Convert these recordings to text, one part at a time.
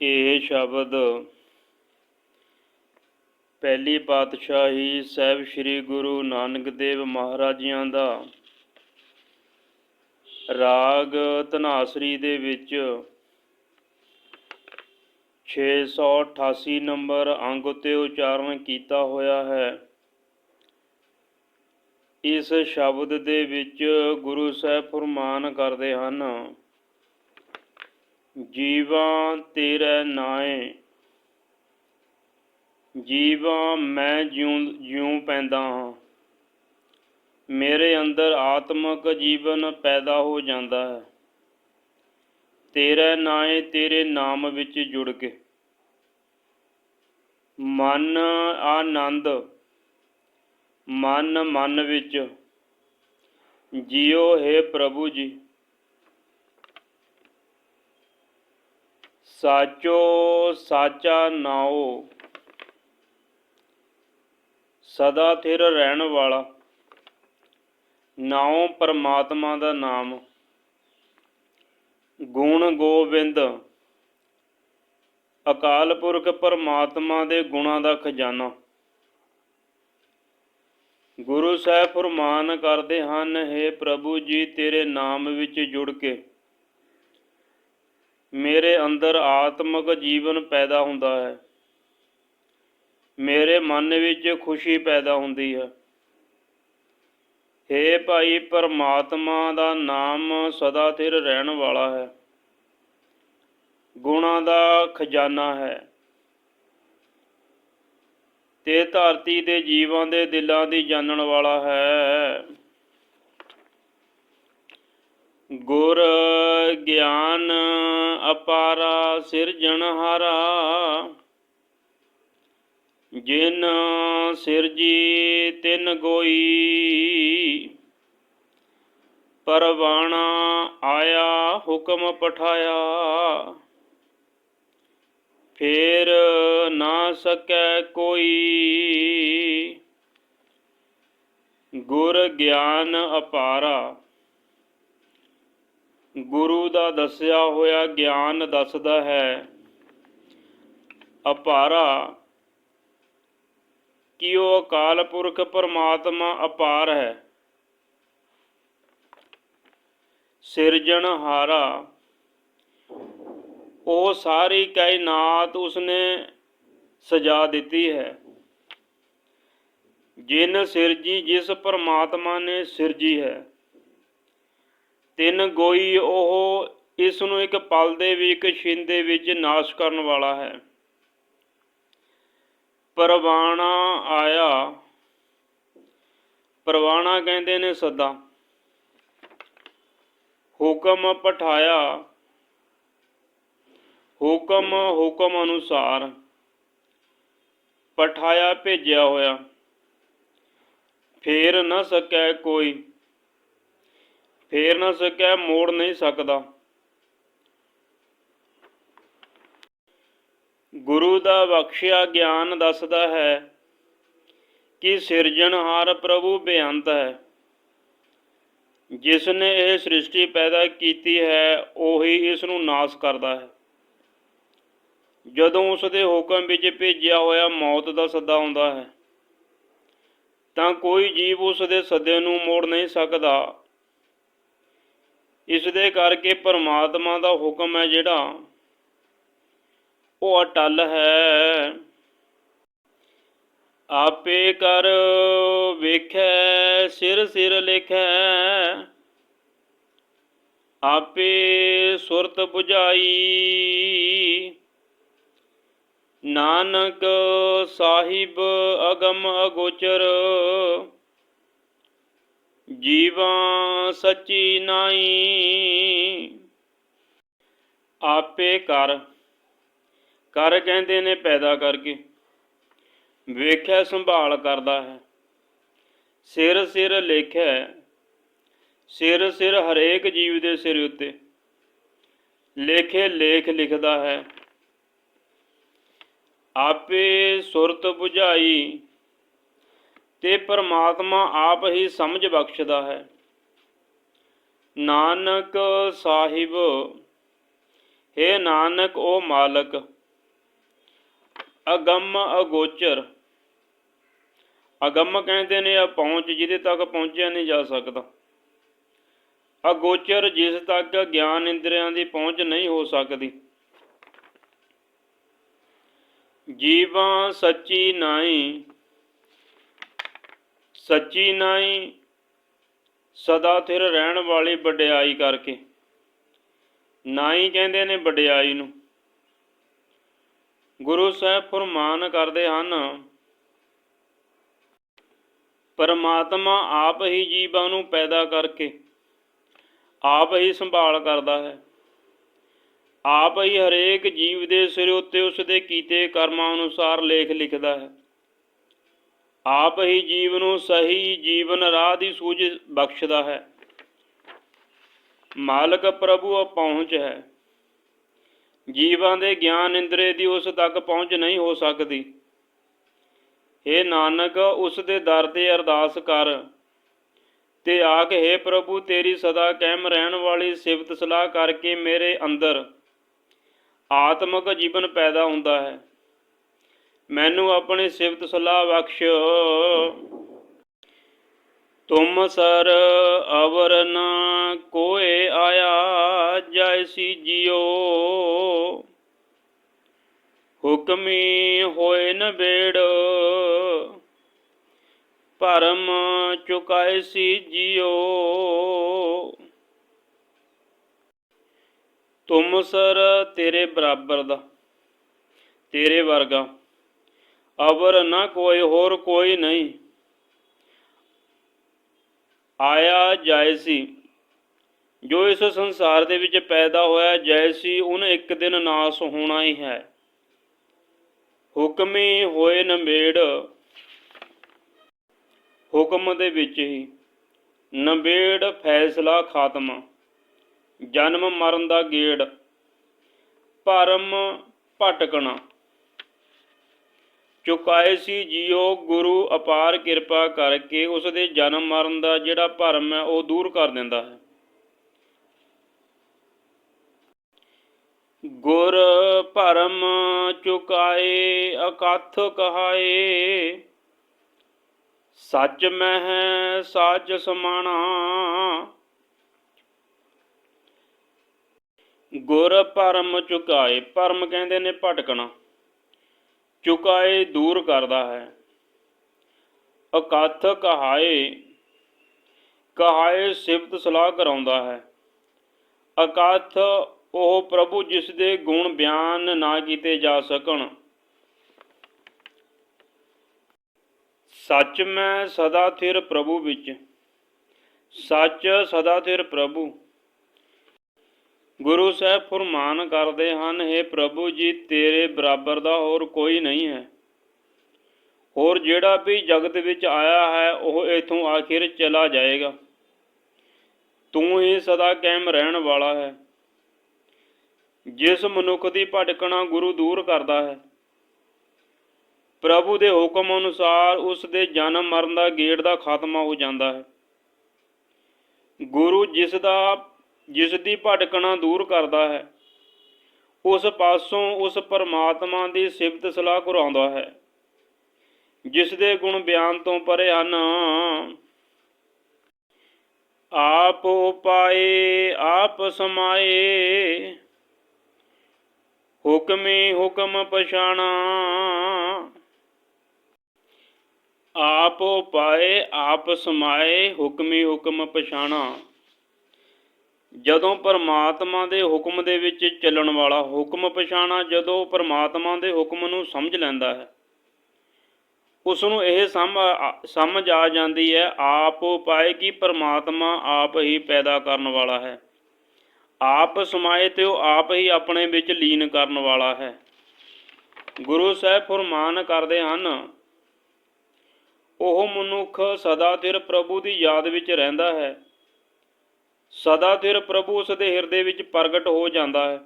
ਇਹ ਸ਼ਬਦ ਪਹਿਲੀ ਪਾਤਸ਼ਾਹੀ ਸਾਹਿਬ ਸ੍ਰੀ ਗੁਰੂ ਨਾਨਕ ਦੇਵ ਮਹਾਰਾਜਿਆਂ ਦਾ ਰਾਗ ਧਨਾਸਰੀ ਦੇ ਵਿੱਚ 688 ਨੰਬਰ ਅੰਗ ਉਤੇ ਉਚਾਰਨ ਕੀਤਾ ਹੋਇਆ ਹੈ। ਇਸ ਸ਼ਬਦ ਦੇ ਵਿੱਚ ਗੁਰੂ ਸਾਹਿਬ ਫਰਮਾਨ ਕਰਦੇ ਹਨ ਜੀਵਾਂ ਤੇਰੇ ਨਾਏ। ਜੀਵਾਂ ਮੈਂ ਜਿਉਂ ਜਿਉਂ ਪੈਂਦਾ ਹਾਂ। ਮੇਰੇ ਅੰਦਰ ਆਤਮਿਕ ਜੀਵਨ ਪੈਦਾ ਹੋ ਜਾਂਦਾ ਹੈ। ਤੇਰੇ ਨਾਏ ਤੇਰੇ ਨਾਮ ਵਿੱਚ ਜੁੜ ਕੇ। ਮਨ ਆਨੰਦ, ਮਨ ਮਨ ਵਿੱਚ। ਜਿਉ ਹੈ ਪ੍ਰਭੂ ਜੀ। ਸਾਚੋ ਸਾਚਾ ਨਾਉ। ਸਦਾ ਥਿਰ ਰਹਿਣ ਵਾਲਾ। ਨਾਉ ਪਰਮਾਤਮਾ ਦਾ ਨਾਮ। ਗੁਣ ਗੋਬਿੰਦ। ਅਕਾਲ ਪੁਰਖ ਪਰਮਾਤਮਾ ਦੇ ਗੁਣਾਂ ਦਾ ਖਜ਼ਾਨਾ। ਗੁਰੂ ਸਾਹਿਬ ਫਰਮਾਨ ਕਰਦੇ ਹਨ हे ਪ੍ਰਭੂ ਜੀ, ਤੇਰੇ ਨਾਮ ਵਿੱਚ ਜੁੜ ਕੇ। ਮੇਰੇ ਅੰਦਰ ਆਤਮਿਕ ਜੀਵਨ ਪੈਦਾ ਹੁੰਦਾ ਹੈ। ਮੇਰੇ ਮਨ ਵਿੱਚ ਖੁਸ਼ੀ ਪੈਦਾ ਹੁੰਦੀ ਹੈ। हे ਭਾਈ, ਪਰਮਾਤਮਾ ਦਾ ਨਾਮ ਸਦਾ ਥਿਰ ਰਹਿਣ ਵਾਲਾ ਹੈ। ਗੁਣਾਂ ਦਾ ਖਜ਼ਾਨਾ ਹੈ। ਤੇ ਧਰਤੀ ਦੇ ਜੀਵਾਂ ਦੇ ਦਿਲਾਂ ਦੀ ਜਾਣਨ ਵਾਲਾ ਹੈ। ਗੁਰ ਗਿਆਨ ਅਪਾਰਾ ਸਿਰਜਣਹਾਰਾ ਜਿਨ ਸਿਰਜੀ ਤਿਨ ਗੋਈ, ਪਰਵਾਣਾ ਆਇਆ ਹੁਕਮ ਪਠਾਇਆ, ਫੇਰ ਨਾ ਸਕੈ ਕੋਈ। ਗੁਰ ਗਿਆਨ ਅਪਾਰਾ ਗੁਰੂ ਦਾ ਦੱਸਿਆ ਹੋਇਆ ਗਿਆਨ ਦੱਸਦਾ ਹੈ। ਅਪਾਰਾ ਕਿ ਉਹ ਅਕਾਲ ਪੁਰਖ ਪਰਮਾਤਮਾ ਅਪਾਰ ਹੈ। ਸਿਰਜਣਹਾਰਾ ਉਹ ਸਾਰੀ ਕਾਇਨਾਤ ਉਸਨੇ ਸਜਾ ਦਿੱਤੀ ਹੈ। ਜਿਨ ਸਿਰਜੀ, ਜਿਸ ਪਰਮਾਤਮਾ ਨੇ ਸਿਰਜੀ ਹੈ। ਤਿੰਨ ਗੋਈ ਉਹ ਇਸ ਨੂੰ ਇੱਕ ਪਲ ਦੇ ਵੀ, ਇੱਕ ਛਿੰਨ ਦੇ ਵਿੱਚ ਨਾਸ਼ ਕਰਨ ਵਾਲਾ ਹੈ। ਪਰਵਾਣਾ ਆਇਆ। ਪਰਵਾਣਾ ਕਹਿੰਦੇ ਨੇ, ਸਦਾ। ਹੁਕਮ ਪਠਾਇਆ। ਹੁਕਮ ਹੁਕਮ ਅਨੁਸਾਰ ਪਠਾਇਆ ਭੇਜਿਆ ਹੋਇਆ। ਫੇਰ ਨਾ ਸਕੈ ਕੋਈ। ਫੇਰ ਨਾ ਸਕੈ ਮੋੜ ਨਹੀਂ ਸਕਦਾ। ਗੁਰੂ ਦਾ ਬਖਸ਼ਿਆ ਗਿਆਨ ਦੱਸਦਾ ਹੈ ਕਿ ਸਿਰਜਣਹਾਰ ਪ੍ਰਭੂ ਬੇਅੰਤ ਹੈ। ਜਿਸ ਨੇ ਇਹ ਸ੍ਰਿਸ਼ਟੀ ਪੈਦਾ ਕੀਤੀ ਹੈ, ਉਹੀ ਇਸ ਨੂੰ ਨਾਸ ਕਰਦਾ ਹੈ। ਜਦੋਂ ਉਸ ਦੇ ਹੁਕਮ ਵਿੱਚ ਭੇਜਿਆ ਹੋਇਆ ਮੌਤ ਦਾ ਸੱਦਾ ਆਉਂਦਾ ਹੈ, ਤਾਂ ਕੋਈ ਜੀਵ ਉਸ ਦੇ ਸੱਦੇ ਨੂੰ ਮੋੜ ਨਹੀਂ ਸਕਦਾ। ਇਸ ਦੇ ਕਰਕੇ ਪਰਮਾਤਮਾ ਦਾ ਹੁਕਮ ਹੈ ਜਿਹੜਾ, ਉਹ ਅਟਲ ਹੈ। ਆਪੇ ਕਰ ਵੇਖੈ, ਸਿਰ ਸਿਰ ਲਿਖੈ। ਆਪੇ ਸੁਰਤ 부ਝਾਈ ਨਾਨਕ ਸਾਹਿਬ ਅਗਮ ਅਗੋਚਰ। ਜੀਵਾਂ ਸੱਚੀ ਨਾਈ ਆਪੇ ਕਰ। ਕਰ ਕਹਿੰਦੇ ਨੇ ਪੈਦਾ ਕਰਕੇ। ਵੇਖਿਆ ਸੰਭਾਲ ਕਰਦਾ ਹੈ। ਸਿਰ ਸਿਰ ਲੇਖਿਆ ਸਿਰ ਸਿਰ ਹਰੇਕ ਜੀਵ ਦੇ ਸਿਰ ਉੱਤੇ। ਲੇਖੇ ਲੇਖ ਲਿਖਦਾ ਹੈ। ਆਪੇ ਸੁਰਤ 부ਝਾਈ ਤੇ ਪਰਮਾਤਮਾ ਆਪ ਹੀ ਸਮਝ ਬਖਸ਼ਦਾ ਹੈ। ਨਾਨਕ ਸਾਹਿਬ, ਹੈ ਨਾਨਕ ਉਹ ਮਾਲਕ, ਅਗੰਮ ਅਗੋਚਰ। ਅਗੰਮ ਕਹਿੰਦੇ ਨੇ ਆ, ਪਹੁੰਚ ਜਿਹਦੇ ਤੱਕ ਪਹੁੰਚਿਆ ਨਹੀਂ ਜਾ ਸਕਦਾ। ਅਗੋਚਰ ਜਿਸ ਤੱਕ ਗਿਆਨ ਇੰਦਰੀਆਂ ਦੀ ਪਹੁੰਚ ਨਹੀਂ ਹੋ ਸਕਦੀ। ਜੀਵਾਂ ਸੱਚੀ ਨਾਈ ਸੱਚੀ ਨਾਈ ਸਦਾ ਥਿਰ ਰਹਿਣ ਵਾਲੀ ਵਡਿਆਈ ਕਰਕੇ। ਨਾਈ ਕਹਿੰਦੇ ਨੇ ਵਡਿਆਈ ਨੂੰ। ਗੁਰੂ ਸਾਹਿਬ ਫਰਮਾਨ ਕਰਦੇ ਹਨ, ਪਰਮਾਤਮਾ ਆਪ ਹੀ ਜੀਵਾਂ ਨੂੰ ਪੈਦਾ ਕਰਕੇ ਆਪ ਹੀ ਸੰਭਾਲ ਕਰਦਾ ਹੈ। ਆਪ ਹੀ ਹਰੇਕ ਜੀਵ ਦੇ ਸਿਰ ਉੱਤੇ ਉਸ ਦੇ ਕੀਤੇ ਕਰਮਾਂ ਅਨੁਸਾਰ ਲੇਖ ਲਿਖਦਾ ਹੈ। ਆਪ ਹੀ ਜੀਵ ਨੂੰ ਸਹੀ ਜੀਵਨ ਰਾਹ ਦੀ ਸੂਝ ਬਖਸ਼ਦਾ ਹੈ। ਮਾਲਕ ਪ੍ਰਭੂ ਪਹੁੰਚ ਹੈ। ਜੀਵਾਂ ਦੇ ਗਿਆਨ ਇੰਦਰੇ ਦੀ ਉਸ ਤੱਕ ਪਹੁੰਚ ਨਹੀਂ ਹੋ ਸਕਦੀ। ਏ ਨਾਨਕ, ਉਸ ਦੇ ਦਰ ਤੇ ਅਰਦਾਸ ਕਰ। ਤੇ ਆਖ, ਹੈ ਪ੍ਰਭੂ, ਤੇਰੀ ਸਦਾ ਕਾਇਮ ਰਹਿਣ ਵਾਲੀ ਸਿਫਤ ਸਲਾਹ ਕਰਕੇ ਮੇਰੇ ਅੰਦਰ ਆਤਮਿਕ ਜੀਵਨ ਪੈਦਾ ਹੁੰਦਾ ਹੈ। ਮੈਨੂੰ ਆਪਣੀ ਸਿਫਤ ਸਲਾਹ ਬਖਸ਼ ਤੁਮ ਸਰ ਅਵਰ ਨ ਕੋਏ ਆਇਆ ਜੈਸੀ ਜਿਉ ਹੁਕਮੀ ਹੋਏ ਨ ਬੇੜ, ਭਰਮ ਚੁਕਾਏ ਸੀ ਜਿਓ। ਤੁਮ ਸਰ ਤੇਰੇ ਬਰਾਬਰ ਦਾ, ਤੇਰੇ ਵਰਗਾ ਅਵਰ ਨਾ ਕੋਈ, ਹੋਰ ਕੋਈ ਨਹੀਂ। ਆਇਆ ਜੈਸੀ ਜੋ ਇਸ ਸੰਸਾਰ ਦੇ ਵਿੱਚ ਪੈਦਾ ਹੋਇਆ ਜੈਸੀ ਉਹਨੇ ਇੱਕ ਦਿਨ ਨਾਸ ਹੋਣਾ ਹੀ ਹੈ। ਹੁਕਮੀ ਹੋਏ ਨੰਬੇੜ ਹੁਕਮ ਦੇ ਵਿੱਚ ਹੀ। ਨੰਬੇੜ ਫੈਸਲਾ ਖਾਤਮਾ, ਜਨਮ ਮਰਨ ਦਾ ਗੇੜ। ਭਰਮ ਭਟਕਣਾ। ਚੁਕਾਏ ਸੀ ਜੀਓ ਗੁਰੂ ਅਪਾਰ ਕਿਰਪਾ ਕਰਕੇ ਉਸ ਦੇ ਜਨਮ ਮਰਨ ਦਾ ਜਿਹੜਾ ਭਰਮ ਹੈ, ਉਹ ਦੂਰ ਕਰ ਦਿੰਦਾ ਹੈ। ਗੁਰ ਭਰਮ ਚੁਕਾਏ, ਅਕਥ ਕਹਾਏ, ਸੱਚ ਮਹਿ ਸਾਚ ਸਮਾਣਾ। ਗੁਰ ਭਰਮ ਚੁਕਾਏ, ਭਰਮ ਕਹਿੰਦੇ ਨੇ ਭਟਕਣਾ। ਚੁਕਾਏ ਦੂਰ ਕਰਦਾ ਹੈ। ਅਕਥ ਕਹਾਏ ਕਹਾਏ ਸਿਫਤ ਸਲਾਹ ਕਰਾਉਂਦਾ ਹੈ। ਅਕਥ, ਉਹ ਪ੍ਰਭੂ ਜਿਸ ਦੇ ਗੁਣ ਬਿਆਨ ਨਾ ਕੀਤੇ ਜਾ ਸਕਣ। ਸੱਚ ਮੈਂ ਸਦਾ ਥਿਰ ਪ੍ਰਭੂ ਵਿੱਚ। ਸੱਚ ਸਦਾ ਥਿਰ ਪ੍ਰਭੂ। ਗੁਰੂ ਸਾਹਿਬ ਫਰਮਾਨ ਕਰਦੇ ਹਨ हे ਪ੍ਰਭੂ ਜੀ, ਤੇਰੇ ਬਰਾਬਰ ਦਾ ਹੋਰ ਕੋਈ ਨਹੀਂ ਹੈ। ਹੋਰ ਜਿਹੜਾ ਵੀ ਜਗਤ ਵਿੱਚ ਆਇਆ ਹੈ, ਉਹ ਇਥੋਂ ਆਖਿਰ ਚਲਾ ਜਾਏਗਾ। ਤੂੰ ਹੀ ਸਦਾ ਕਾਇਮ ਰਹਿਣ ਵਾਲਾ ਹੈ। ਜਿਸ ਮਨੁੱਖ ਦੀ ਭਟਕਣਾ ਗੁਰੂ ਦੂਰ ਕਰਦਾ ਹੈ। ਪ੍ਰਭੂ ਦੇ ਹੁਕਮ ਅਨੁਸਾਰ ਉਸ ਦੇ ਜਨਮ ਮਰਨ ਦਾ ਗੇੜ ਦਾ ਖਾਤਮਾ ਹੋ ਜਾਂਦਾ ਹੈ। ਗੁਰੂ ਜਿਸ ਦਾ ਜਿਸ ਦੀ ਭਟਕਣਾ ਦੂਰ ਕਰਦਾ ਹੈ, ਉਸ ਪਾਸੋਂ ਉਸ ਪਰਮਾਤਮਾ ਦੀ ਸਿਫਤ ਸਲਾਹ ਕਰਾਉਂਦਾ ਹੈ। ਜਿਸ ਦੇ ਗੁਣ ਬਿਆਨ ਤੋਂ ਪਰੇ ਹਨ ਆਪ ਉਪਾਏ, ਆਪ ਸਮਾਏ, ਹੁਕਮੀ ਹੁਕਮ ਪਛਾਣਾ। ਆਪ ਉਪਾਏ, ਆਪ ਸਮਾਏ, ਹੁਕਮੀ ਹੁਕਮ ਪਛਾਣਾ। ਜਦੋਂ ਪਰਮਾਤਮਾ ਦੇ ਹੁਕਮ ਦੇ ਵਿੱਚ ਚੱਲਣ ਵਾਲਾ ਹੁਕਮ ਪਛਾਣਾ, ਜਦੋਂ ਪਰਮਾਤਮਾ ਦੇ ਹੁਕਮ ਨੂੰ ਸਮਝ ਲੈਂਦਾ ਹੈ ਉਸ ਨੂੰ ਇਹ ਸਮਝ ਆ ਜਾਂਦੀ ਹੈ, ਆਪ ਉਪਾਏ ਕਿ ਪਰਮਾਤਮਾ ਆਪ ਹੀ ਪੈਦਾ ਕਰਨ ਵਾਲਾ ਹੈ। ਆਪ ਸਮਾਏ ਤੇ ਉਹ ਆਪ ਹੀ ਆਪਣੇ ਵਿੱਚ ਲੀਨ ਕਰਨ ਵਾਲਾ ਹੈ। ਗੁਰੂ ਸਾਹਿਬ ਫਰਮਾਨ ਕਰਦੇ ਹਨ, ਉਹ ਮਨੁੱਖ ਸਦਾ ਸਿਰ ਪ੍ਰਭੂ ਦੀ ਯਾਦ ਵਿੱਚ ਰਹਿੰਦਾ ਹੈ। ਸਦਾ ਸਿਰ ਪ੍ਰਭੂ ਉਸ ਦੇ ਹਿਰਦੇ ਵਿੱਚ ਪ੍ਰਗਟ ਹੋ ਜਾਂਦਾ ਹੈ।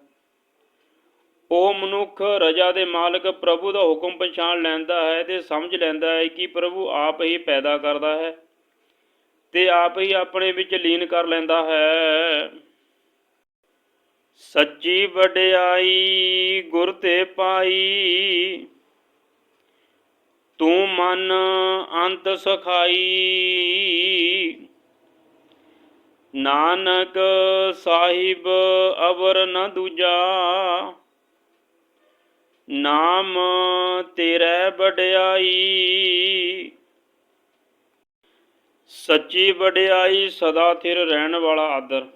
ਉਹ ਮਨੁੱਖ ਰਜਾ ਦੇ ਮਾਲਕ ਪ੍ਰਭੂ ਦਾ ਹੁਕਮ ਪਛਾਣ ਲੈਂਦਾ ਹੈ ਤੇ ਸਮਝ ਲੈਂਦਾ ਹੈ ਕਿ ਪ੍ਰਭੂ ਆਪ ਹੀ ਪੈਦਾ ਕਰਦਾ ਹੈ ਤੇ ਆਪ ਹੀ ਆਪਣੇ ਵਿੱਚ ਲੀਨ ਕਰ ਲੈਂਦਾ ਹੈ। ਸੱਚੀ ਵਡਿਆਈ, ਗੁਰ ਤੇ ਪਾਈ, ਤੂੰ ਮਨ ਅੰਤ ਸਖਾਈ। ਨਾਨਕ ਸਾਹਿਬ ਅਵਰ ਨ ਦੂਜਾ। ਨਾਮ ਤੇਰੇ ਵਡਿਆਈ। ਸੱਚੀ ਵਡਿਆਈ ਸਦਾ ਥਿਰ ਰਹਿਣ ਵਾਲਾ ਆਦਰ।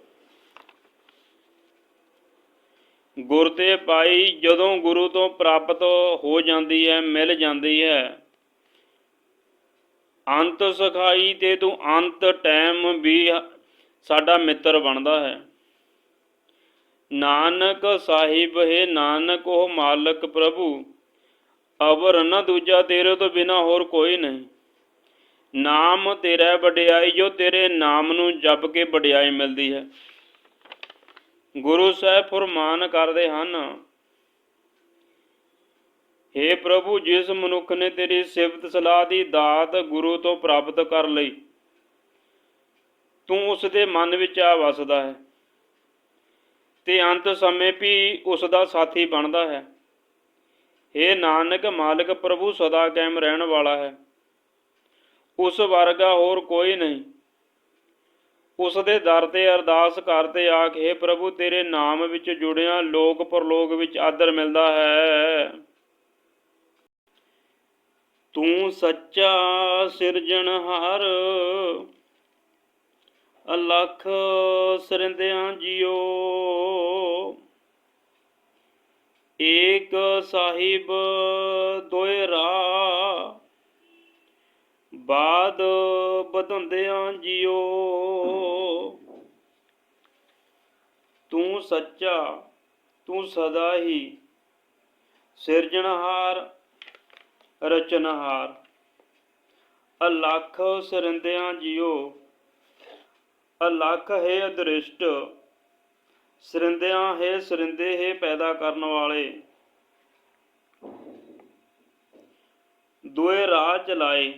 ਗੁਰ ਤੇ ਪਾਈ ਜਦੋਂ ਗੁਰੂ ਤੋਂ ਪ੍ਰਾਪਤ ਹੋ ਜਾਂਦੀ ਹੈ, ਮਿਲ ਜਾਂਦੀ ਹੈ। ਅੰਤ ਸਖਾਈ ਤੇ ਤੂੰ ਅੰਤ ਟਾਈਮ ਵੀ ਸਾਡਾ ਮਿੱਤਰ ਬਣਦਾ ਹੈ। ਨਾਨਕ ਸਾਹਿਬ, ਹੈ ਨਾਨਕ, ਉਹ ਮਾਲਕ ਪ੍ਰਭੂ, ਅਵਰ ਨ ਦੂਜਾ ਤੇਰੇ ਤੋਂ ਬਿਨਾ ਹੋਰ ਕੋਈ ਨਹੀਂ। ਨਾਮ ਤੇਰਾ ਵਡਿਆਈ, ਜੋ ਤੇਰੇ ਨਾਮ ਨੂੰ ਜਪ ਕੇ ਵਡਿਆਈ ਮਿਲਦੀ ਹੈ। ਗੁਰੂ ਸਾਹਿਬ ਫਰਮਾਨ ਕਰਦੇ ਹਨ हे ਪ੍ਰਭੂ, ਜਿਸ ਮਨੁੱਖ ਨੇ ਤੇਰੀ ਸਿਫਤ ਸਲਾਹ ਦੀ ਦਾਤ ਗੁਰੂ ਤੋਂ ਪ੍ਰਾਪਤ ਕਰ ਲਈ ਤੂੰ ਉਸ ਦੇ ਮਨ ਵਿੱਚ ਆ ਵਸਦਾ ਹੈ ਤੇ ਅੰਤ ਸਮੇਂ ਵੀ ਉਸ ਦਾ ਸਾਥੀ ਬਣਦਾ ਹੈ। हे ਨਾਨਕ, ਮਾਲਕ ਪ੍ਰਭੂ ਸਦਾ ਕਾਇਮ ਰਹਿਣ ਵਾਲਾ ਹੈ। ਉਸ ਵਰਗਾ ਹੋਰ ਕੋਈ ਨਹੀਂ। ਉਸ ਦੇ ਦਰ ਤੇ ਅਰਦਾਸ ਕਰਦੇ ਆਖੇ ਪ੍ਰਭੂ, ਤੇਰੇ ਨਾਮ ਵਿੱਚ ਜੁੜਿਆ ਲੋਕ ਪਰਲੋਕ ਵਿੱਚ ਆਦਰ ਮਿਲਦਾ ਹੈ। ਤੂੰ ਸੱਚਾ ਸਿਰਜਣਹਾਰ ਅਲਖ ਸਰਿੰਦਿਆਂ ਜਿਓ। ਏਕ ਸਾਹਿਬ ਦੋਇ ਰਾ ਬਾਦ ਬਦੰਦਿਆਂ ਜਿਓ। ਤੂੰ ਸੱਚਾ, ਤੂੰ ਸਦਾ ਹੀ ਸਿਰਜਣਹਾਰ, ਰਚਨਹਾਰ। ਅਲਖ ਸਰਿੰਦਿਆਂ ਜਿਓ। ਅਲਖ ਹੈ ਅਦ੍ਰਿਸ਼ਟ, ਸਰਿੰਦਿਆਂ ਹੈ ਸਰਿੰਦੇ ਹੈ ਪੈਦਾ ਕਰਨ ਵਾਲੇ। ਦੋਏ ਰਾਹ ਚਲਾਏ,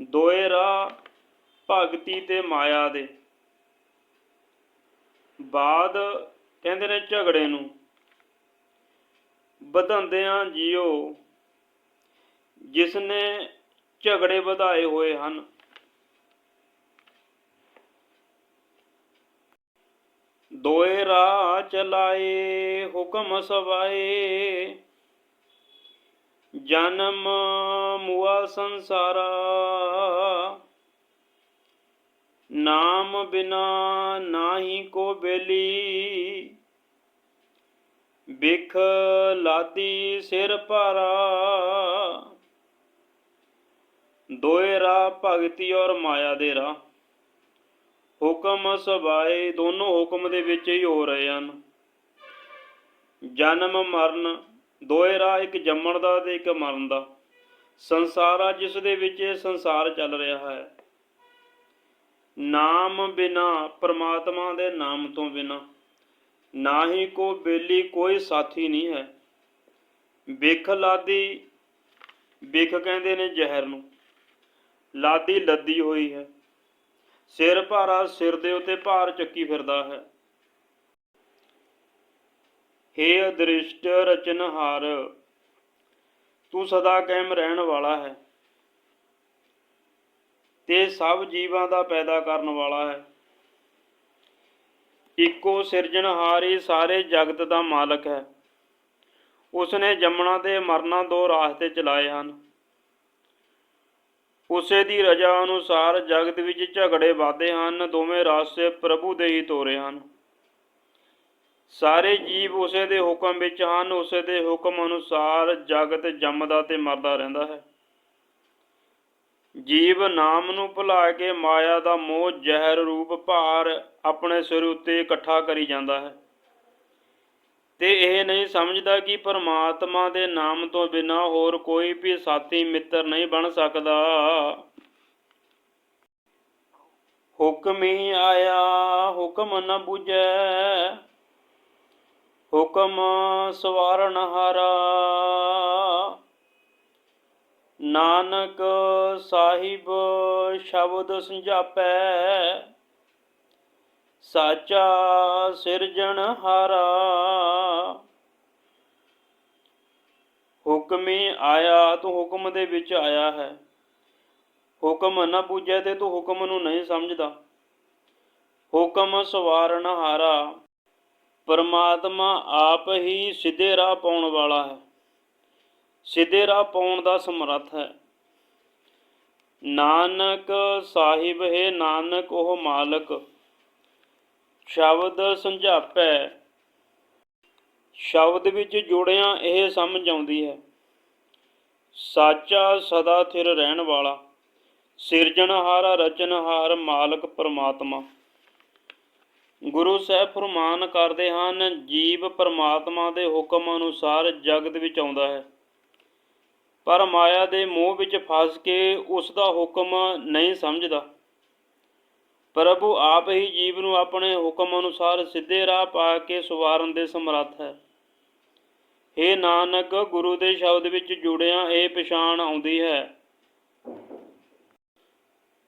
ਦੋਏ ਰਾਹ ਭਗਤੀ ਤੇ ਮਾਇਆ ਦੇ। ਬਾਦ ਕਹਿੰਦੇ ਨੇ ਝਗੜੇ ਨੂੰ ਵਧਾਉਂਦਿਆਂ ਜਿਉ ਜਿਸ ਨੇ ਝਗੜੇ ਵਧਾਏ ਹੋਏ ਹਨ। ਦੋਏ ਰਾਹ ਚਲਾਏ, ਹੁਕਮ ਸਵਾਏ। ਜਨਮ ਮੁਆ ਸੰਸਾਰਾ, ਨਾਮ ਬਿਨਾ ਨਾਹੀ ਕੋ ਬੇਲੀ। ਬਿਖ ਲਾਦੀ ਸਿਰ ਭਾਰਾ। ਦੋਏ ਰਾਹ ਭਗਤੀ ਔਰ ਮਾਇਆ ਦੇ ਰਾਹ। ਹੁਕਮ ਸਬਾਏ ਦੋਨੋਂ ਹੁਕਮ ਦੇ ਵਿੱਚ ਹੀ ਹੋ ਰਹੇ ਹਨ। ਜਨਮ, ਮਰਨ, ਦੋਏ ਰਾਹ ਇੱਕ ਜੰਮਣ ਦਾ ਤੇ ਇੱਕ ਮਰਨ ਦਾ। ਸੰਸਾਰ ਆ, ਜਿਸ ਦੇ ਵਿੱਚ ਇਹ ਸੰਸਾਰ ਚੱਲ ਰਿਹਾ ਹੈ। ਨਾਮ ਬਿਨਾ, ਪਰਮਾਤਮਾ ਦੇ ਨਾਮ ਤੋਂ ਬਿਨਾ। ਨਾ ਹੀ ਕੋ ਬੇਲੀ, ਕੋਈ ਸਾਥੀ ਨਹੀਂ ਹੈ। ਬਿਖ ਲਾਦੀ ਬਿਖ ਕਹਿੰਦੇ ਨੇ ਜ਼ਹਿਰ ਨੂੰ। ਲਾਦੀ ਲੱਦੀ ਹੋਈ ਹੈ। ਸਿਰ ਭਾਰਾ ਸਿਰ ਦੇ ਉੱਤੇ ਭਾਰ ਚੱਕੀ ਫਿਰਦਾ ਹੈ। ਹੇ ਅਦ੍ਰਿਸ਼ਟ ਰਚਨਹਾਰ, ਤੂੰ ਸਦਾ ਕਾਇਮ ਰਹਿਣ ਵਾਲਾ ਹੈ। ਤੇ ਸਭ ਜੀਵਾਂ ਦਾ ਪੈਦਾ ਕਰਨ ਵਾਲਾ ਹੈ। ਇੱਕੋ ਸਿਰਜਣਹਾਰ ਹੀ ਸਾਰੇ ਜਗਤ ਦਾ ਮਾਲਕ ਹੈ। ਉਸ ਨੇ ਜੰਮਣਾ ਤੇ ਮਰਨਾ ਦੋ ਰਾਸਤੇ ਚਲਾਏ ਹਨ। ਉਸੇ ਦੀ ਰਜਾ ਅਨੁਸਾਰ ਜਗਤ ਵਿੱਚ ਝਗੜੇ ਵਾਦੇ ਹਨ, ਦੋਵੇਂ ਰਾਸਤੇ ਪ੍ਰਭੂ ਦੇ ਹੀ ਤੋਰੇ ਹਨ। ਸਾਰੇ ਜੀਵ ਉਸੇ ਦੇ ਹੁਕਮ ਵਿੱਚ ਹਨ, ਉਸੇ ਦੇ ਹੁਕਮ ਅਨੁਸਾਰ ਜਗਤ ਜੰਮਦਾ ਤੇ ਮਰਦਾ ਰਹਿੰਦਾ ਹੈ। ਜੀਵ ਨਾਮ ਨੂੰ ਭੁਲਾ ਕੇ ਮਾਇਆ ਦਾ ਮੋਹ ਜ਼ਹਿਰ ਰੂਪ ਭਾਰ ਆਪਣੇ ਸਿਰ ਉੱਤੇ ਇਕੱਠਾ ਕਰੀ ਜਾਂਦਾ ਹੈ। ਤੇ ਇਹ ਨਹੀਂ ਸਮਝਦਾ ਕਿ ਪਰਮਾਤਮਾ ਦੇ ਨਾਮ ਤੋਂ ਬਿਨਾ ਹੋਰ ਕੋਈ ਵੀ ਸਾਥੀ ਮਿੱਤਰ ਨਹੀਂ ਬਣ ਸਕਦਾ। ਹੁਕਮ ਹੀ ਆਇਆ, ਹੁਕਮ ਨ ਬੁਝੈ। ਹੁਕਮ ਸਵਾਰਨ ਹਾਰਾ। ਨਾਨਕ ਸਾਹਿਬ ਸ਼ਬਦ ਸੰਜਾਪੈ। ਸਾਚਾ ਸਿਰਜਣ ਹਾਰਾ। ਹੁਕਮੇ ਆਇਆ, ਤੂੰ ਹੁਕਮ ਦੇ ਵਿੱਚ ਆਇਆ ਹੈ। ਹੁਕਮ ਨਾ ਬੁੱਝੇ ਤੇ ਤੂੰ ਹੁਕਮ ਨੂੰ ਨਹੀਂ ਸਮਝਦਾ। ਹੁਕਮ ਸਵਾਰਨ ਹਾਰਾ। ਪਰਮਾਤਮਾ ਆਪ ਹੀ ਸਿੱਧੇ ਰਾਹ ਪਾਉਣ ਵਾਲਾ ਹੈ। ਸਿੱਧੇ ਰਾਹ ਪਾਉਣ ਦਾ ਸਮਰੱਥ ਹੈ। ਨਾਨਕ ਸਾਹਿਬ, ਹੈ ਨਾਨਕ, ਉਹ ਮਾਲਕ। ਸ਼ਬਦ ਸਮਝਾਪੈ। ਸ਼ਬਦ ਵਿੱਚ ਜੁੜਿਆਂ ਇਹ ਸਮਝ ਆਉਂਦੀ ਹੈ। ਸਾਚਾ ਸਦਾ ਥਿਰ ਰਹਿਣ ਵਾਲਾ ਸਿਰਜਣਹਾਰ ਰਚਨਹਾਰ ਮਾਲਕ ਪਰਮਾਤਮਾ। ਗੁਰੂ ਸਾਹਿਬ ਫਰਮਾਨ ਕਰਦੇ ਹਨ, ਜੀਵ ਪਰਮਾਤਮਾ ਦੇ ਹੁਕਮ ਅਨੁਸਾਰ ਜਗਤ ਵਿੱਚ ਆਉਂਦਾ ਹੈ। ਪਰ ਮਾਇਆ ਦੇ ਮੋਹ ਵਿੱਚ ਫਸ ਕੇ ਉਸ ਦਾ ਹੁਕਮ ਨਹੀਂ ਸਮਝਦਾ। ਪ੍ਰਭੂ ਆਪ ਹੀ ਜੀਵ ਨੂੰ ਆਪਣੇ ਹੁਕਮ ਅਨੁਸਾਰ ਸਿੱਧੇ ਰਾਹ ਪਾ ਕੇ ਸਵਾਰਨ ਦੇ ਸਮਰੱਥ ਹੈ। ਇਹ ਨਾਨਕ, ਗੁਰੂ ਦੇ ਸ਼ਬਦ ਵਿੱਚ ਜੁੜਿਆ ਇਹ ਪਛਾਣ ਆਉਂਦੀ ਹੈ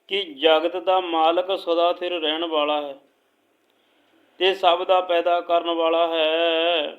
ਕਿ ਜਗਤ ਦਾ ਮਾਲਕ ਸਦਾ ਥਿਰ ਰਹਿਣ ਵਾਲਾ ਹੈ ਤੇ ਸਭ ਦਾ ਪੈਦਾ ਕਰਨ ਵਾਲਾ ਹੈ।